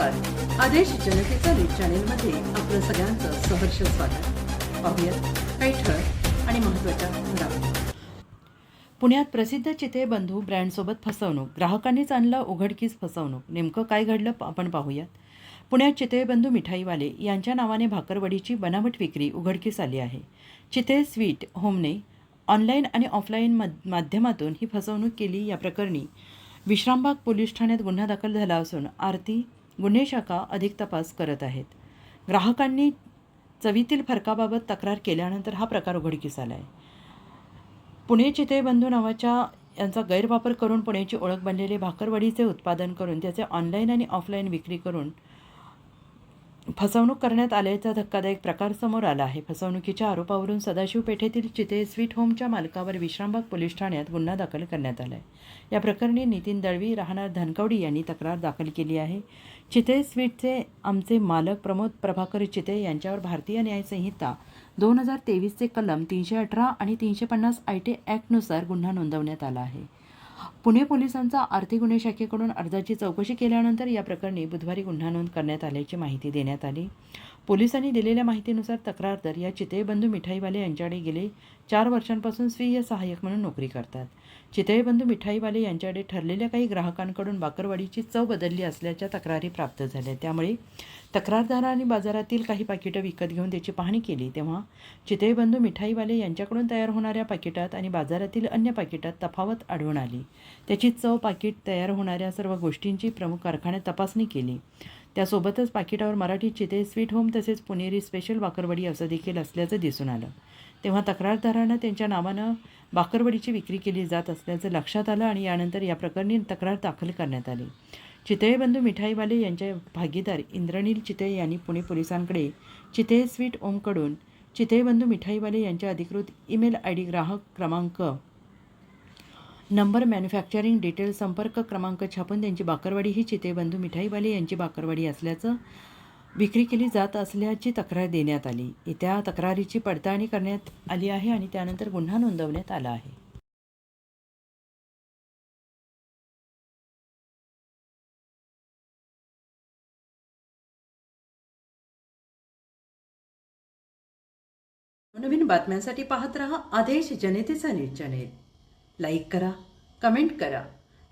आदेश जनतेचा न्यूज चॅनेलमध्ये आपलं सगळ्यांचं सहर्ष स्वागत. पाहूयात काही ठळक आणि महत्त्वाच्या घडामोडी. पुण्यात प्रसिद्ध चिते बंधू ब्रँडसोबत फसवणूक. ग्राहकांनीच आणलं उघडकीस फसवणूक. नेमकं काय घडलं प- आपण पाहूयात. पुण्यात चितेबंधू मिठाईवाले यांच्या नावाने भाकरवडीची बनावट विक्री उघडकीस आली आहे. चिते स्वीट होमने ऑनलाईन आणि ऑफलाईन माध्यमातून ही फसवणूक केली या प्रकरणी विश्रामबाग पोलीस ठाण्यात गुन्हा दाखल झाला असून आरती गुन्हे शाखा अधिक तपास करत आहेत. ग्राहकांनी चवीतील फरकाबाबत तक्रार केल्यानंतर हा प्रकार उघडकीस आला आहे पुणे चितेबंधू नावाच्या यांचा गैरवापर करून पुण्याची ओळख बनलेले भाकरवडीचे उत्पादन करून त्याचे ऑनलाईन आणि ऑफलाईन विक्री करून फसवणूक करण्यात आल्याचा धक्कादायक प्रकार समोर आला आहे. फसवणुकीच्या आरोपावरून सदाशिव पेठेतील चिते स्वीट होमच्या मालकावर विश्रामबाग पोलीस ठाण्यात गुन्हा दाखल करण्यात आला आहे या प्रकरणी नितीन दळवी राहणार धनकवडी यांनी तक्रार दाखल केली आहे. चिते स्वीटचे आमचे मालक प्रमोद प्रभाकर चिते यांच्यावर भारतीय न्यायसंहिता दोन हजार तेवीसचे कलम तीनशे अठरा आणि तीनशे पन्नास आय टी ॲक्टनुसार गुन्हा नोंदवण्यात आला आहे. पुणे पोलिसांचा आर्थिक गुन्हे शाखेकडून अर्जाची चौकशी केल्यानंतर या प्रकरणी बुधवारी गुन्हा नोंद करण्यात आल्याची माहिती देण्यात आली. पोलिसांनी दिलेल्या माहितीनुसार तक्रारदार या चितळेबंधू मिठाईवाले यांच्याकडे गेले चार वर्षांपासून स्वीय सहाय्यक म्हणून नोकरी करतात. चितळेबंधू मिठाईवाले यांच्याकडे ठरलेल्या काही ग्राहकांकडून बाकरवाडीची चव बदलली असल्याच्या तक्रारी प्राप्त झाल्या. त्यामुळे तक्रारदारांनी बाजारातील काही पाकिटं विकत घेऊन त्याची पाहणी केली. तेव्हा चितळेबंधू मिठाईवाले यांच्याकडून तयार होणाऱ्या पाकिटात आणि बाजारातील अन्य पाकिटात तफावत आढळून आली. त्याची चव पाकिट तयार होणाऱ्या सर्व गोष्टींची प्रमुख कारखान्यात तपासणी केली. त्यासोबतच पाकिटावर मराठी चिते स्वीट होम तसेच पुणेरी स्पेशल बाकरवडी असं देखील असल्याचं दिसून आलं. तेव्हा तक्रारदारानं त्यांच्या नावानं बाकरवडीची विक्री केली जात असल्याचं लक्षात आलं आणि यानंतर या प्रकरणी तक्रार दाखल करण्यात आली. चितळे बंधू मिठाईवाले यांच्या भागीदार इंद्रनील चितळे यांनी पुणे पोलिसांकडे चितळे स्वीट ओमकडून चितळे बंधू मिठाईवाले यांच्या अधिकृत ईमेल आय डी ग्राहक क्रमांक नंबर मॅन्युफॅक्चरिंग डिटेल संपर्क क्रमांक छापून त्यांची बाकरवाडी ही चितेबंधू मिठाईवाले यांची बाकरवाडी असल्याचं विक्री केली जात असल्याची तक्रार देण्यात आली. त्या तक्रारीची पडताळणी करण्यात आली आहे आणि त्यानंतर गुन्हा नोंदवण्यात आला आहे. नवीन बातम्यांसाठी पाहत रहा आदेश जनतेचा न्यूज चॅनेल. लाईक करा कमेंट करा.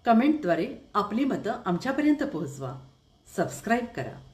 कमेंटद्वारे आपली मतं आमच्यापर्यंत पोहोचवा. सबस्क्राईब करा.